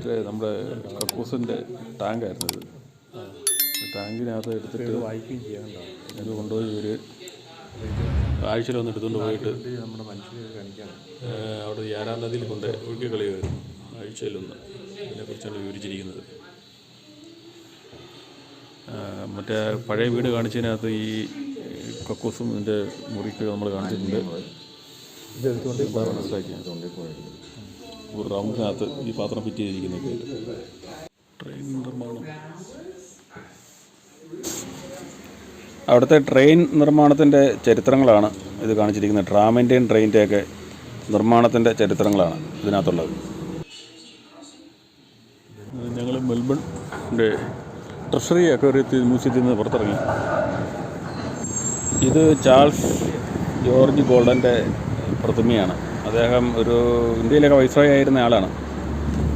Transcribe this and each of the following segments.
മറ്റേ നമ്മുടെ കക്കൂസിന്റെ ടാങ്കായിരുന്നു ഇത്. ടാങ്കിനകത്ത് എടുത്തിട്ട് വായിക്കുകയും ചെയ്യാനുണ്ടോ ഇത് കൊണ്ടുപോയി ഒരു ആഴ്ചയിൽ ഒന്ന് എടുത്തുകൊണ്ട് പോയിട്ട് നമ്മുടെ മനുഷ്യരെ അവിടെ യാരാ നദിയിൽ കൊണ്ട് ഒഴുക്കി കളിയായിരുന്നു ആഴ്ചയിലൊന്ന് ഇതിനെക്കുറിച്ചാണ് വിവരിച്ചിരിക്കുന്നത്. മറ്റേ പഴയ വീട് കാണിച്ചതിനകത്ത് ഈ കക്കൂസും ഇതിന്റെ മുറിക്ക് നമ്മൾ കാണിച്ചിട്ടുണ്ട്. ഇതെടുത്തുകൊണ്ട് മനസ്സിലാക്കിയത്? ഒരു റൗണ്ടിനകത്ത് ഈ പാത്രം ഫിറ്റ് ചെയ്തിരിക്കുന്നൊക്കെ ട്രെയിൻ നിർമ്മാണം. അവിടുത്തെ ട്രെയിൻ നിർമ്മാണത്തിന്റെ ചരിത്രങ്ങളാണ് ഇത് കാണിച്ചിരിക്കുന്നത്. ട്രാമിന്റെയും ട്രെയിനിന്റെയൊക്കെ നിർമ്മാണത്തിന്റെ ചരിത്രങ്ങളാണ് ഇതിനകത്തുള്ളത്. ഞങ്ങൾ മെൽബണിന്റെ ട്രഷറി അക്വേറിയത്തിൽ മ്യൂസിയത്തിൽ നിന്ന് പുറത്തിറങ്ങി. ഇത് ചാൾസ് ജോർജ് ഗോൾഡന്റെ പ്രതിമയാണ്. അദ്ദേഹം ഒരു ഇന്ത്യയിലൊക്കെ വൈസ്രോയി ആയിരുന്ന ആളാണ്.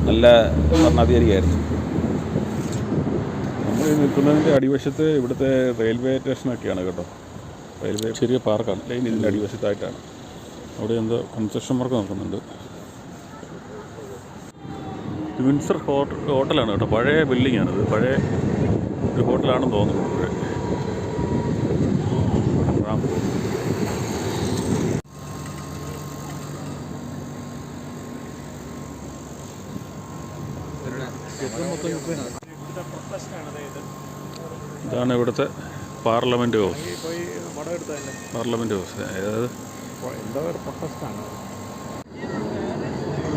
നല്ല ഭരണാധികാരിയായിരുന്നു. നമ്മൾ നിൽക്കുന്നതിന്റെ അടിവശത്ത് ഇവിടുത്തെ റെയിൽവേ സ്റ്റേഷനൊക്കെയാണ് കേട്ടോ. റെയിൽവേ ചെറിയ പാർക്കാണ് ലൈൻ ഇതിന്റെ അടിവശത്തായിട്ടാണ്. അവിടെ എന്തോ കൺസ്ട്രക്ഷൻ വർക്ക് നടക്കുന്നുണ്ട്. വിൻസർ ഹോട്ടലാണ് കേട്ടോ. പഴയ ബിൽഡിംഗ് പഴയ ഒരു ഹോട്ടലാണെന്ന് തോന്നുന്നു ഇവിടെ. റാം. ഇതാണ് ഇവിടുത്തെ പാർലമെന്റ് ഹൗസ്. Parliament house. അതായത്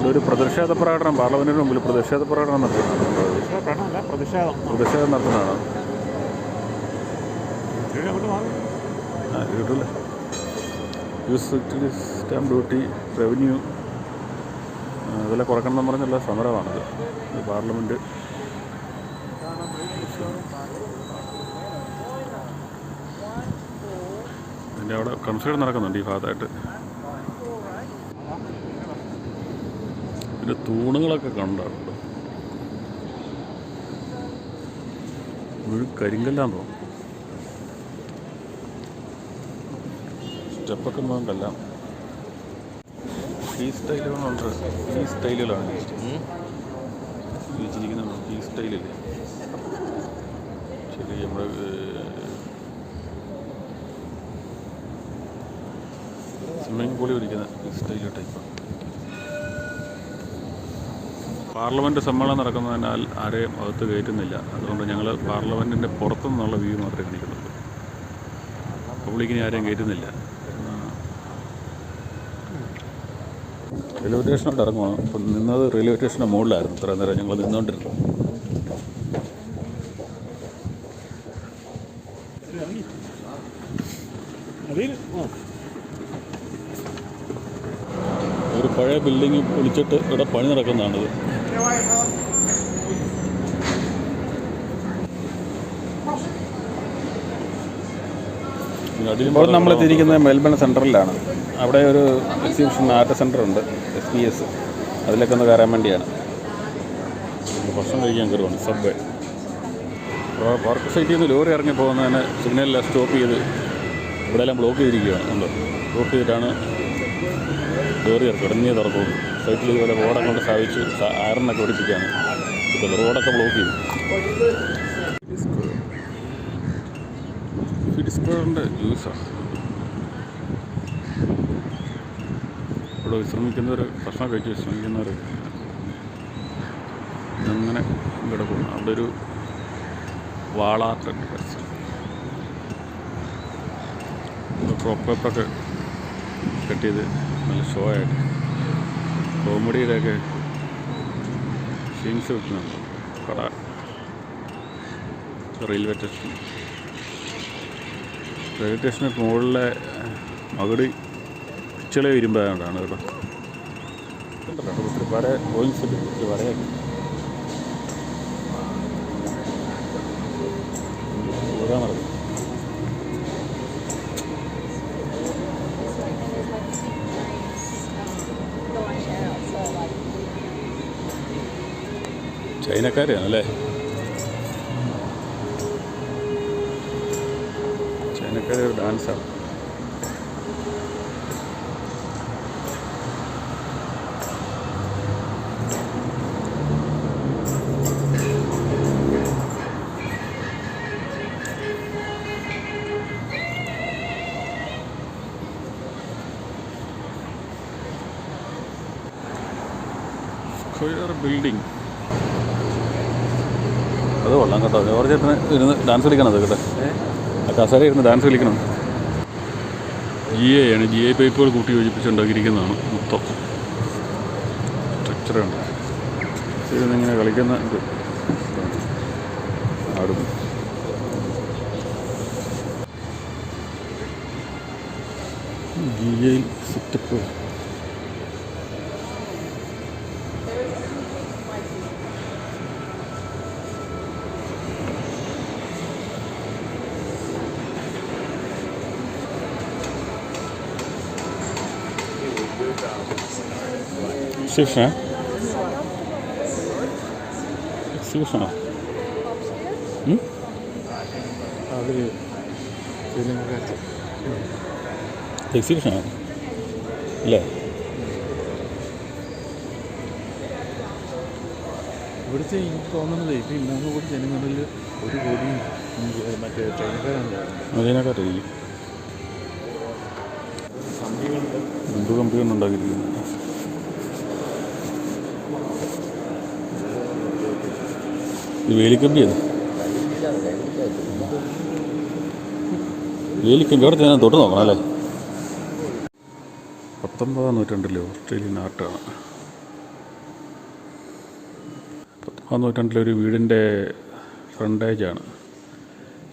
ഒരു പ്രതിഷേധ പ്രകടനം. പാർലമെന്റിന് മുമ്പിൽ പ്രതിഷേധ പ്രകടനം പ്രതിഷേധം നടത്തുന്നതാണ്. യൂസ് സ്റ്റാമ്പ് ഡ്യൂട്ടി റവന്യൂ ഇതെല്ലാം കുറക്കണം എന്ന് പറഞ്ഞുള്ള സമരമാണിത്. പാർലമെന്റ് ഇതിന്റെ അവിടെ കൺസേഡ് നടക്കുന്നുണ്ട് ഈ ഭാഗത്തായിട്ട്. പിന്നെ തൂണുകളൊക്കെ മുഴുവൻ കരിങ്കല്ലാന്ന് തോന്നുന്നു. സ്റ്റെപ്പൊക്കെ നോക്കല്ല ഈ സ്റ്റൈലുകളുണ്ട്. ഈ സ്റ്റൈലുകളാണ് ജീവിച്ചിരിക്കുന്ന ഈ സ്റ്റൈലില്ലേ ശരി നമ്മൾ സ്വിമ്മിങ് പൂളിൽ ഇരിക്കുന്ന ഈ സ്റ്റൈൽ ടൈപ്പ്. പാർലമെന്റ് സമ്മേളനം നടക്കുന്നതിനാൽ ആരെയും അകത്ത് കയറ്റുന്നില്ല. അതുകൊണ്ട് ഞങ്ങൾ പാർലമെന്റിന്റെ പുറത്തുനിന്നുള്ള വ്യൂ മാത്രമേ കാണിക്കുന്നുള്ളൂ. പബ്ലിക്കിനെ ആരെയും കയറ്റുന്നില്ല. റെയിൽവേ സ്റ്റേഷനോട് ഇറങ്ങുക അപ്പം നിന്നത് റെയിൽവേ സ്റ്റേഷന്റെ മുകളിലായിരുന്നു. ഇത്ര നേരം ഞങ്ങൾ നിന്നുകൊണ്ടിരുന്നു ഒരു പഴയ ബിൽഡിംഗ് പൊളിച്ചിട്ട് ഇവിടെ പണി നടക്കുന്നതാണിത്. ഇപ്പോൾ നമ്മൾ എത്തിയിരിക്കുന്നത് മെൽബൺ സെൻട്രലിലാണ്. അവിടെ ഒരു എക്സിബിഷൻ ആർട്ട് സെന്റർ ഉണ്ട് എസ് പി എസ് അതിലൊക്കെ ഒന്ന് കയറാൻ വേണ്ടിയാണ്. ഭക്ഷണം കഴിക്കാൻ കയറുവാണ്. സബ്വേ പാർക്ക് സൈറ്റിൽ നിന്ന് ലോറി ഇറങ്ങി പോകുന്നതിന് സിഗ്നലിൽ സ്റ്റോപ്പ് ചെയ്ത് ഇവിടെ എല്ലാം ബ്ലോക്ക് ചെയ്തിരിക്കുകയാണ്. ഉണ്ട് ബ്ലോക്ക് ചെയ്തിട്ടാണ് ലോറി ഇറക്കിടങ്ങിയ തുറക്കുന്നത് സൈറ്റിൽ ഇതുപോലെ റോഡൊക്കെ കൊണ്ട് സ്ഥാപിച്ച് ആറിനൊക്കെ ഓടിപ്പിക്കുകയാണ് ഇപ്പോൾ റോഡൊക്കെ ബ്ലോക്ക് ചെയ്തു. സ്ക്വയറിന്റെ ജ്യൂസാണ്. ഇവിടെ വിശ്രമിക്കുന്നവർ ഭക്ഷണം കഴിച്ച് വിശ്രമിക്കുന്നവർ അങ്ങനെ കിടക്കുന്നു. അവിടെ ഒരു വാളാട്ടുണ്ട് ക്രോപ്പ് പേപ്പറൊക്കെ കട്ട് ചെയ്ത് നല്ല ഷോ ആയിട്ട്. കോമഡിയുടെയൊക്കെ സീൻസ് വെക്കുന്നുണ്ട്. കട റെയിൽവേ സ്റ്റേഷൻ റെയിൽവേ സ്റ്റേഷന് മുകളിലെ മകടി പിച്ചള വരുമ്പോഴാണ് കേട്ടോ. ചൈനക്കാരെയാണല്ലേ? ആൻസർ സ്ക്വയർ ബിൽഡിംഗ് അത് കൊള്ളാം കേട്ടോ. ജോർജ് ഇരുന്ന് ഡാൻസ് കളിക്കണം അത് കേട്ടോ. കസേര ഇരുന്ന് ഡാൻസ് കളിക്കണം. ജി എ ആണ് ജി എ പൈപ്പുകൾ കൂട്ടി യോജിപ്പിച്ചുണ്ടാക്കിയിരിക്കുന്നതാണ് മൊത്തം. സ്ട്രക്ചറാണ് ഇരുന്നിങ്ങനെ കളിക്കുന്ന ആടും. ജി എയിൽ സെറ്റപ്പ് എക്സിബിഷനാ എക്സിബിഷനാ എക്സിബിഷനാ അല്ലേ ഇവിടുത്തെ എനിക്ക് തോന്നുന്നത് ഇപ്പം മൂന്ന് കോടി ജനങ്ങളിൽ ഒരു കോടി മറ്റേ ചൈനക്കാരാണ് തോന്നുന്നത് ഇത് വേലിക്കമ്പി അത്. വേലിക്കമ്പി അവിടെ ഞാൻ തൊട്ട് നോക്കണം അല്ലേ? പത്തൊമ്പതാം നൂറ്റാണ്ടിലെ ഓസ്ട്രേലിയൻ ആർട്ടാണ്. പത്തൊമ്പതാം നൂറ്റാണ്ടിലെ ഒരു വീടിന്റെ ഫ്രണ്ടേജാണ്.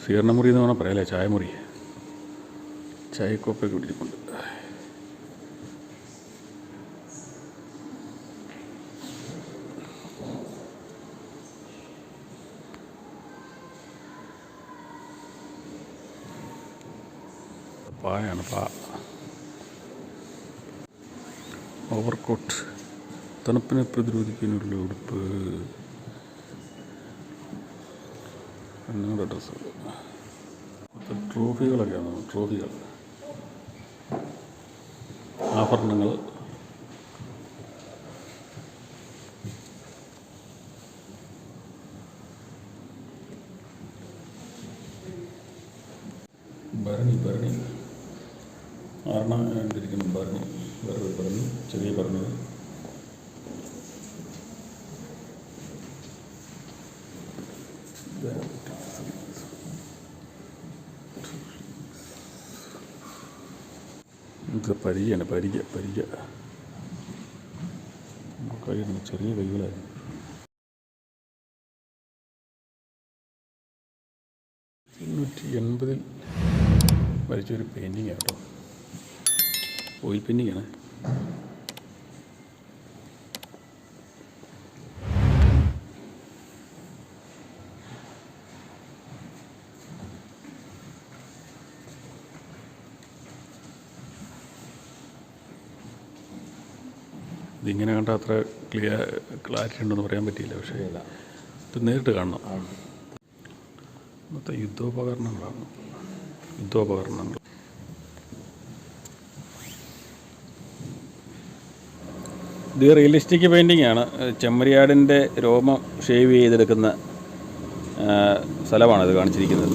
സീർണമുറി എന്ന് വേണം പറയാല്ലേ ചായമുറി. ചായക്കോപ്പൊക്കെ പിടിച്ചിട്ടുണ്ട്. പായാണ് പാ. ഓവർകോട്ട് തണുപ്പിനെ പ്രതിരോധിക്കാനുള്ള ഉടുപ്പ്. പെണ്ണുങ്ങളുടെ ഡ്രസ്സുകൾ ട്രോഫികളൊക്കെയാണ്. ട്രോഫികൾ. ആഭരണങ്ങൾ. ഭരണി ഭരണി. ആറണ കണ്ടിരിക്കുന്നു പറഞ്ഞു വേറൊരു പറഞ്ഞു ചെറിയ പറഞ്ഞത്. പരിചയാണ് പരിച പരിച കൈയിടുന്നു ചെറിയ കൈകളായിരുന്നു. എൺപതിൽ വരച്ചൊരു പെയിന്റിങ് കേട്ടോ ഓയിൽ പെയിന്റിങ്ങാണ് ഇതിങ്ങനെ കണ്ടാൽ അത്ര ക്ലിയർ ക്ലാരിറ്റി ഉണ്ടെന്ന് പറയാൻ പറ്റിയില്ല പക്ഷേ ഇത് നേരിട്ട് കാണണം. മൊത്തം യുദ്ധോപകരണങ്ങളാണ്. യുദ്ധോപകരണങ്ങൾ. ഇത് റിയലിസ്റ്റിക് പെയിന്റിംഗ് ആണ്. ചെമ്മരിയാടിന്റെ രോമം ഷേവ് ചെയ്തെടുക്കുന്ന സ്ഥലമാണ് ഇത് കാണിച്ചിരിക്കുന്നത്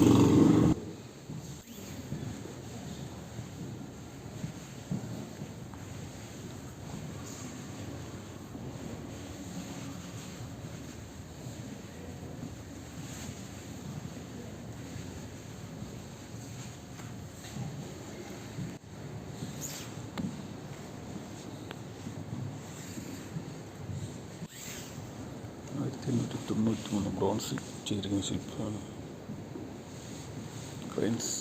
ആയിരത്തി എണ്ണൂറ്റി തൊണ്ണൂറ്റി മൂന്ന് ബ്രോൺസിൽ ചെയ്തിരിക്കുന്ന ശില്പമാണ് ക്രൈൻസ്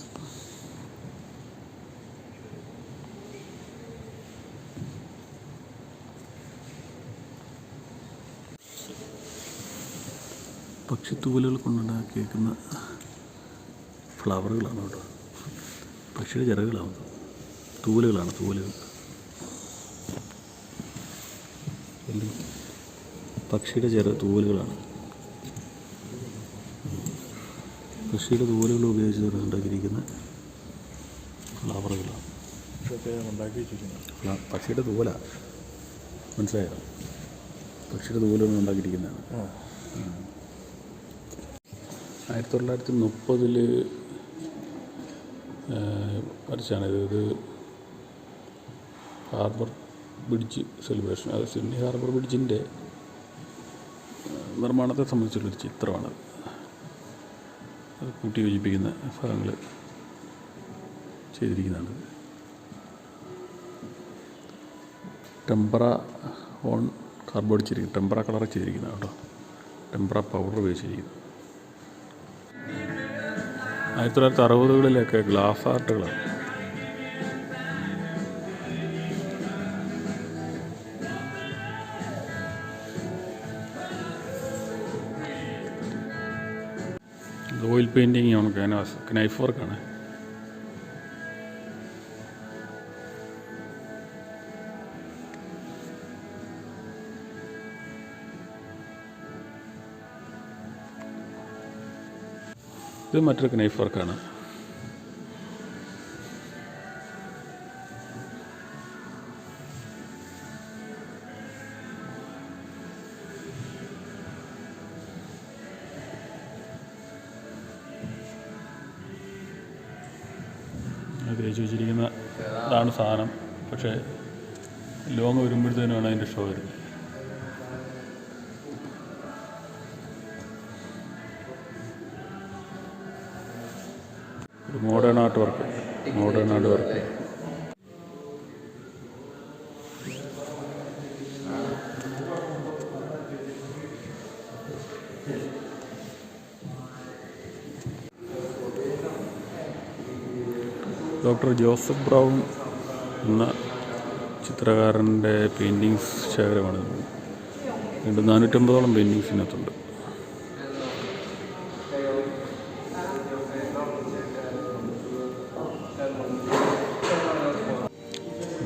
പക്ഷിത്തൂവലുകൾ കൊണ്ടുണ്ടാക്കിയേക്കുന്ന ഫ്ലവറുകളാണ് കേട്ടോ. പക്ഷിയുടെ ചിറകുകളാണ് തൂവലുകളാണ് തൂവലുകൾ. പക്ഷിയുടെ ചെറു തൂവലുകളാണ്. പക്ഷിയുടെ തൂവലുകൾ ഉപയോഗിച്ച് ഉണ്ടാക്കിയിരിക്കുന്ന ഫ്ലവറുകളാണ്. ഇതൊക്കെ ഉണ്ടാക്കി വെച്ചിരിക്കുന്നത് ഫ്ല- പക്ഷിയുടെ തൂവല മനസ്സിലായോ? പക്ഷിയുടെ തൂവലുകൾ ഉണ്ടാക്കിയിരിക്കുന്നതാണ്. ആയിരത്തി തൊള്ളായിരത്തി മുപ്പതിൽ വരച്ചാണ് ഇത്. ഇത് ഹാർബർ ബ്രിഡ്ജ് സെലിബ്രേഷൻ. അത് സിഡ്നി ഹാർബർ ബ്രിഡ്ജിന്റെ നിർമ്മാണത്തെ സംബന്ധിച്ചുള്ളൊരു ചിത്രമാണത് കൂട്ടി യോജിപ്പിക്കുന്ന ഭാഗങ്ങൾ ചെയ്തിരിക്കുന്നതാണ്. ടെമ്പറ ഓൺ കാർബോർഡ് ചെയ്തിരിക്കുന്നത് ടെമ്പറ കളർ ചെയ്തിരിക്കുന്നത് കേട്ടോ. ടെമ്പറ പൗഡർ ഉപയോഗിച്ചിരിക്കുന്നത്. ആയിരത്തി തൊള്ളായിരത്തി അറുപതുകളിലൊക്കെ ഗ്ലാസ് ആർട്ടുകളാണ് ഓയിൽ പെയിന്റിങ് ആണ് ക്യാൻവാസ് നൈഫ് വർക്കാണ് ഇത് മറ്റൊരു നൈഫ് വർക്കാണ് ഒരു modern art work modern art work doctor Joseph Brown എന്ന ചിത്രകാരന്റെ പെയിന്റിങ്സ് ശേഖരമാണ് രണ്ട് നാനൂറ്റമ്പതോളം പെയിന്റിങ്സ്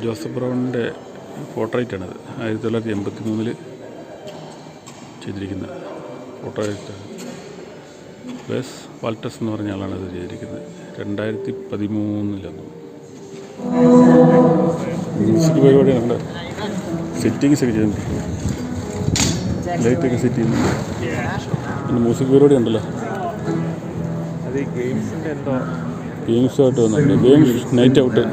ജോസഫ് ബ്രൗണിന്റെ പോർട്രേറ്റാണിത്. ആയിരത്തി തൊള്ളായിരത്തി എൺപത്തി മൂന്നിൽ ചെയ്തിരിക്കുന്ന പോർട്രേറ്റ് ബസ് വാൾട്ടസ് എന്ന് പറഞ്ഞ ആളാണ് ഇത് ചെയ്തിരിക്കുന്നത്. രണ്ടായിരത്തി പതിമൂന്നിലാണ് മ്യൂസിക് പരിപാടിയാണ് സെറ്റിങ്സ് ഒക്കെ ചെയ്യുന്നുണ്ട് ലൈറ്റൊക്കെ സെറ്റ് ചെയ്യുന്നുണ്ട്. മ്യൂസിക് പരിപാടി ഉണ്ടല്ലോ. എന്തോ ഗെയിംസുമായിട്ട് വന്നിട്ടുണ്ട് ഗെയിംസ് നൈറ്റ് ഔട്ട്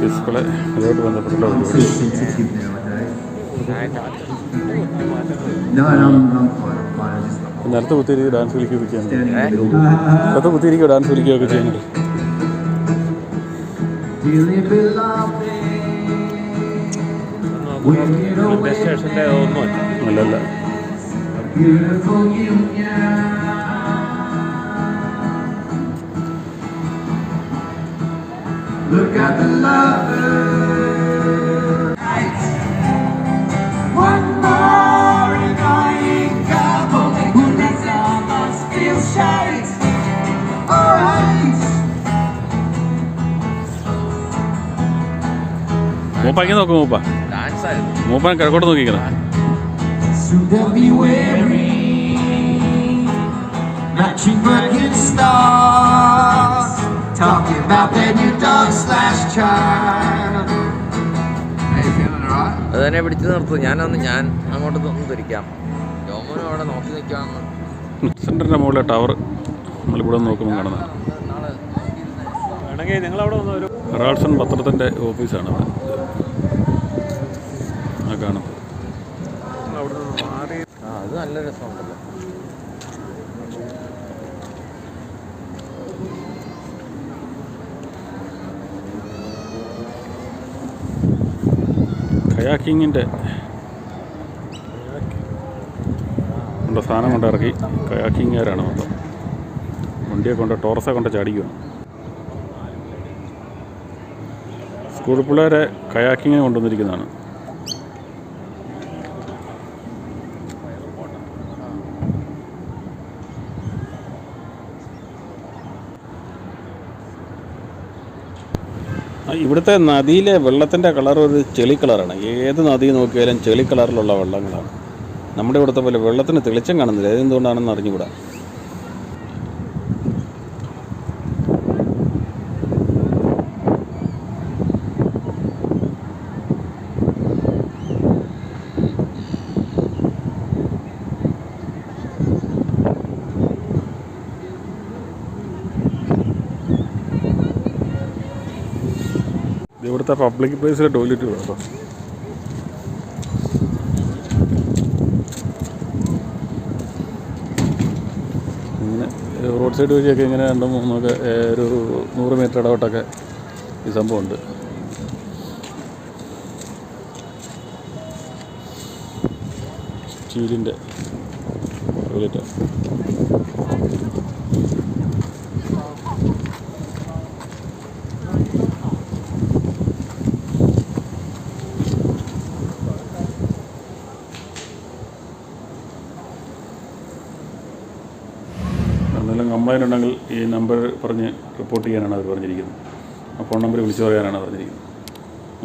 ഡിസ്പ്ലേ അതുമായിട്ട് ബന്ധപ്പെട്ടുള്ള പരിപാടി നേരത്തെ കുത്തിയിരിക്കുക ഡാൻസ് കളിക്കുകയൊക്കെ ചെയ്യുന്നുണ്ട്. നേരത്തെ കുത്തിയിരിക്കുക ഡാൻസ് കളിക്കുകയൊക്കെ ചെയ്യുന്നുണ്ട് അല്ലല്ല beautiful union. Look at. One more annoying couple who makes all us feel shite. Alright. മൂപ്പ ഇങ്ങനെ നോക്കും മൂപ്പ മൂപ്പൻ കിഴക്കോട്ട് നോക്കിക്കണം matching Birkin stars, talking about their new dog slash അത് തന്നെ പിടിച്ചു നിർത്തും. ഞാനൊന്ന് ഞാൻ അങ്ങോട്ട് ഒന്ന് തിരിക്കാം. ജോമോനും അവിടെ നോക്കി നിൽക്കാമെന്ന് സെന്ററിന്റെ മുകളിലെ ടവർ. നമ്മളിവിടെ നോക്കുമ്പോൾ കാണുന്നത് നാളെ വേണമെങ്കിൽ നിങ്ങളവിടെ വന്ന ഒരു ഹെറാൾസൺ പത്രത്തിന്റെ ഓഫീസാണ് അവിടെ. ആ കാണുന്നത്. അവിടെ ആ അത് നല്ല രസമുണ്ടല്ലോ. കയാക്കിങ്ങിന്റെ കൊണ്ട് സാധനം കൊണ്ട് ഇറക്കി. കയാക്കിങ്ങുകാരാണ് മൊത്തം. വണ്ടിയെ കൊണ്ട് ടോറസെ കൊണ്ട് ചാടിക്കുകയാണ് സ്കൂൾ പിള്ളേരെ കയാക്കിങ്ങിന് കൊണ്ടുവന്നിരിക്കുന്നതാണ്. ഇവിടുത്തെ നദിയിലെ വെള്ളത്തിന്റെ കളർ ഒരു ചെളി കളറാണ് ഏത് നദി നോക്കിയാലും ചെളി കളറിലുള്ള വെള്ളങ്ങളാണ്. നമ്മുടെ ഇവിടുത്തെ പോലെ വെള്ളത്തിന് തെളിച്ചം കാണുന്നില്ല. അതെന്തുകൊണ്ടാണെന്ന് അറിഞ്ഞുകൂടാ? ഇവിടുത്തെ പബ്ലിക് പ്ലേസിലെ ടോയ്ലറ്റ് കേട്ടോ ഇങ്ങനെ റോഡ് സൈഡ് വഴിയൊക്കെ ഇങ്ങനെ രണ്ടും മൂന്നൊക്കെ ഒരു നൂറ് മീറ്റർ ഇടവട്ടൊക്കെ ഈ സംഭവമുണ്ട്. സ്റ്റീലിന്റെ ടോയ്ലറ്റ് കംപ്ലൈന്റ് ഉണ്ടെങ്കിൽ ഈ നമ്പർ പറഞ്ഞ് റിപ്പോർട്ട് ചെയ്യാനാണ് അവർ പറഞ്ഞിരിക്കുന്നത്. ആ ഫോൺ നമ്പർ വിളിച്ചു പറയാനാണ് പറഞ്ഞിരിക്കുന്നത്.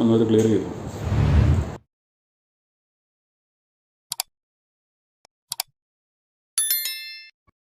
ഒന്നത് ക്ലിയർ ചെയ്തു.